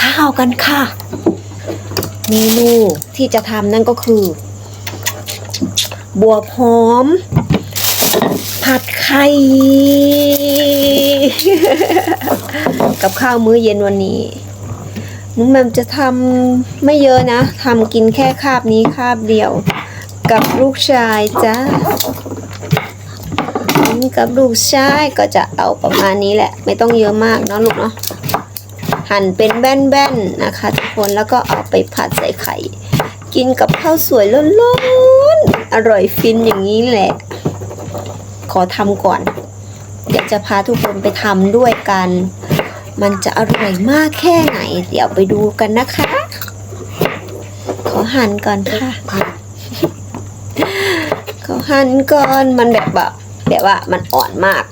ข้าวกันค่ะ เมนูที่จะทำนั่นก็คือ บัวหอม ผัดไข่ กับข้าวมื้อเย็นวันนี้นุ้งแมมจะทำไม่เยอะนะทำกินแค่คาบนี้คาบเดียว กับลูกชายจ้ากับลูกชายก็จะเอาประมาณนี้แหละ ไม่ต้องเยอะมากเนาะลูกเนาะ หั่นเป็นแบนๆนะคะ ทุกคนแล้วก็เอาไปผัดใส่ไข่ กินกับข้าวสวยร้อนๆอร่อยฟินอย่างนี้แหละ ขอทำก่อน เดี๋ยวจะพาทุกคนไปทำด้วยกัน มันจะอร่อยมากแค่ไหน เดี๋ยวไปดูกันนะคะ ขอหั่นก่อนค่ะ ขอหั่นก่อนมันแบบแบบแบบว่ามันอ่อนมาก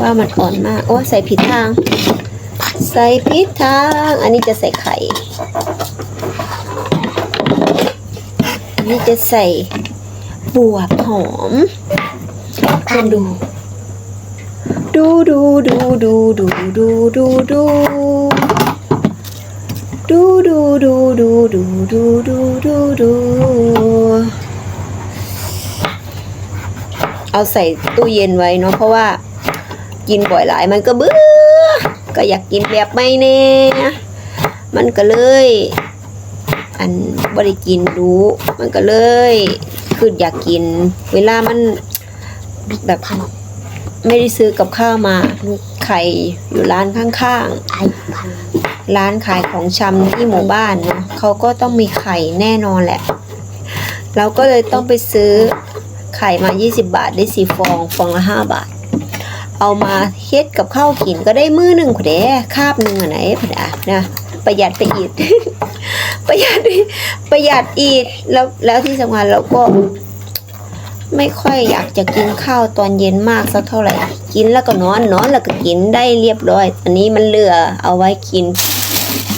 ว่ามันอ่อนมาก โอ้ใส่ผิดทาง ใส่ผิดทาง อันนี้จะใส่ไข่ อันนี้จะใส่บวบหอมคนดู ดูดูดูดูดูดูดูดูดูดูดูดูดูดูดูดูดูเอาใส่ตู้เย็นไว้เนาะเพราะว่า กินบ่อยหลายมันก็เบื่อก็อยากกินแบบไม่แน่มันก็เลย อันบริกินรู้ มันก็เลยคืออยากกิน เวลามันแบบไม่ได้ซื้อกับข้าวมาไข่อยู่ร้านข้างๆร้านขายของชำที่หมู่บ้านเนาะเขาก็ต้องมีไข่แน่นอนแหละ เราก็เลยต้องไปซื้อไข่มา 20 บาทได้สี่ฟอง ฟองละ 5 บาท เอามาเฮ็ดกับข้าวกินก็ได้มือหนึ่งพอด้คาบหนึ่งอะไหนพอดานะประหยัดไปอีก ประหยัดประหยัดอีกแล้วแล้วที่สำคัญเราก็ไม่ค่อยอยากจะกินข้าวตอนเย็นมากสักเท่าไหร่ กินแล้วก็นอนนอนแล้วก็กินได้เรียบร้อย อันนี้มันเหลือเอาไว้กิน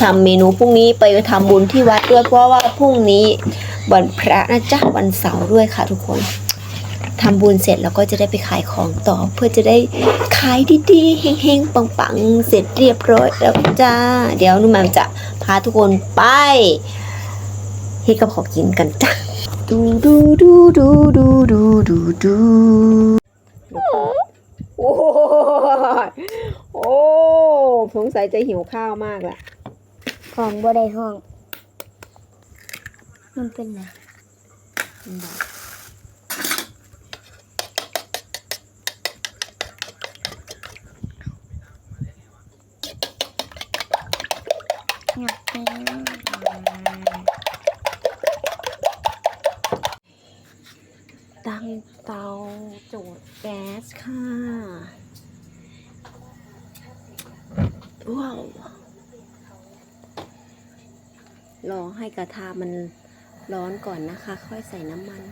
ทำเมนูพรุ่งนี้ไปทำบุญที่วัดด้วยเพราะว่าพรุ่งนี้วันพระนะจ๊ะวันเสาร์ด้วยค่ะทุกคน ทำบุญเสร็จแล้วก็จะได้ไปขายของต่อ เพื่อจะได้ขายดีๆเฮงๆปังๆ เสร็จเรียบร้อยแล้วจ้า เดี๋ยวนุ่มแหมมจะพาทุกคนไปเฮ็ดกับขอกินกันจ้ะดูดูดูดูดูดูดูดูโอ้ยโอ้สงสัยจะหิวข้าวมากแหละของบ่ได้ห้อง มันเป็นไงอยากกิน ตั้งเตาจุดแก๊สค่ะ ว้าว รอให้กระทะมันร้อนก่อนนะคะ ค่อยใส่น้ำมัน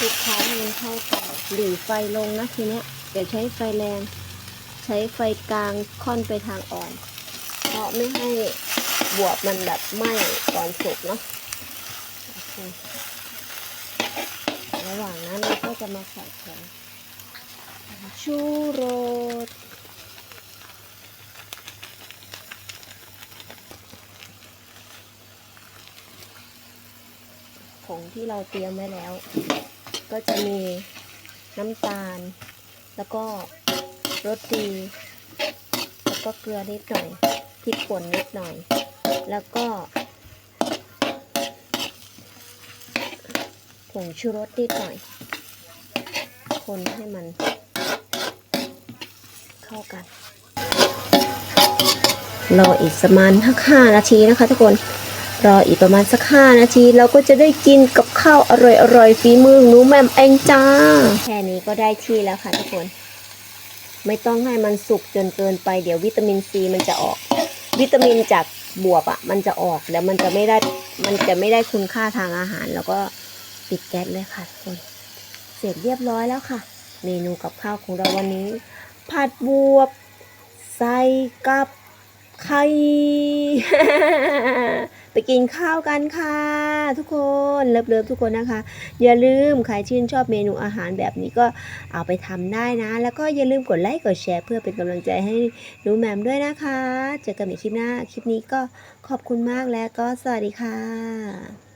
คลุกเคล้าให้มัน เข้ากันหลีไฟลงนะทีเนี้ยอย่าใช้ไฟแรง ใช้ไฟกลางค่อนไปทางอ่อน เพราะไม่ให้บวบมันแบบไหม้ตอนสุกเนาะระหว่างนั้นเราก็จะมาใส่ของชูรสผงที่เราเตรียมไว้แล้ว ก็จะมีน้ำตาล แล้วก็รสดีแล้วก็เกลือนิดหน่อยพริกป่นนิดหน่อย แล้วก็ผงชูรสนิดหน่อย คนให้มันเข้ากันรออีกประมาณสักห้านาทีนะคะทุกคน รออีกประมาณสักห้านาทีเราก็จะได้กินกับข้าวอร่อยอร่อยๆฝีมือหนูแม่มเองจ้า แค่นี้ก็ได้ที่แล้วค่ะทุกคน ไม่ต้องให้มันสุกจนเกินไปเดี๋ยววิตามินซีมันจะออก วิตามินจากบวบอะมันจะออกแล้วมันจะไม่ได้มันจะไม่ได้คุณค่าทางอาหาร แล้วก็ปิดแก๊สเลยค่ะทุกคน เสร็จเรียบร้อยแล้วค่ะ เมนูกับข้าวของเราวันนี้ ผัดบวบใส่กับไข่ กินข้าวกันค่ะ ทุกคนเลิฟๆทุกคนนะคะ อย่าลืมใครชื่นชอบเมนูอาหารแบบนี้ก็เอาไปทำได้นะ แล้วก็อย่าลืมกดไลค์กดแชร์ เพื่อเป็นกำลังใจให้หนูแมมด้วยนะคะ เจอกันใหม่คลิปหน้า คลิปนี้ก็ขอบคุณมากแล้วก็สวัสดีค่ะ